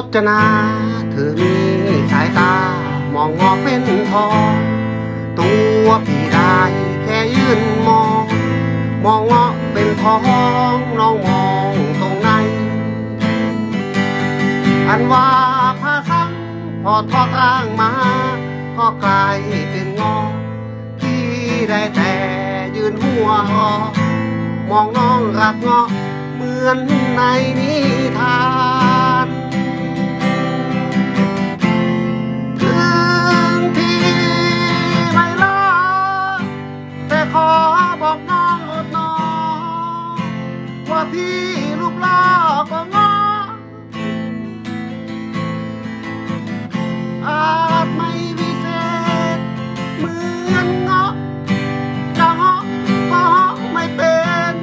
รจนา เธอมีสายตา มองงอเป็นทอง ตัวพี่ได้แค่ยืนมอง มองเงาะเป็นทองน้องมองตรงไหน อันว่าพาสังพอทอดอ้างมา ก็กลายเป็นงอพี่ได้แต่ยืนหัวหอมองน้องรักเงาะเหมือนในนิทาน พี่รูปล่อก็งออาจไม่วิเศษเหมือนเงาะจะเหาะก็เหาะไม่เป็น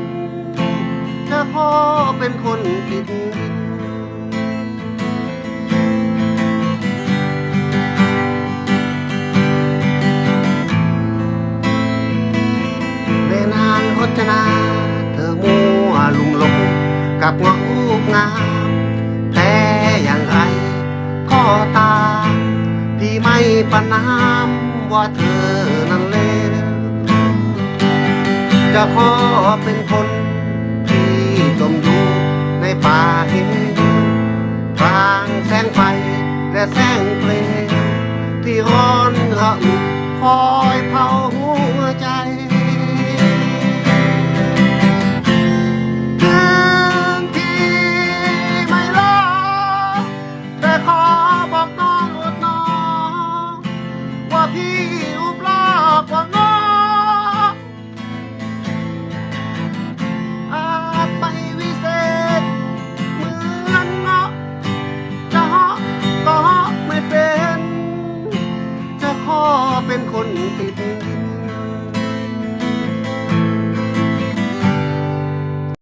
จะขอเป็นคนผิดดินแม่นางพจนา กับงาะรูปงามแต่อย่างไรก็ตาม พี่ไม่ประนามว่าเธอนั้นเลวจะขอเป็นคนที่จมอยู่ในป่าเหวกลางแสงไฟและแสงเพลงที่ร้อนระอุคอยเผา be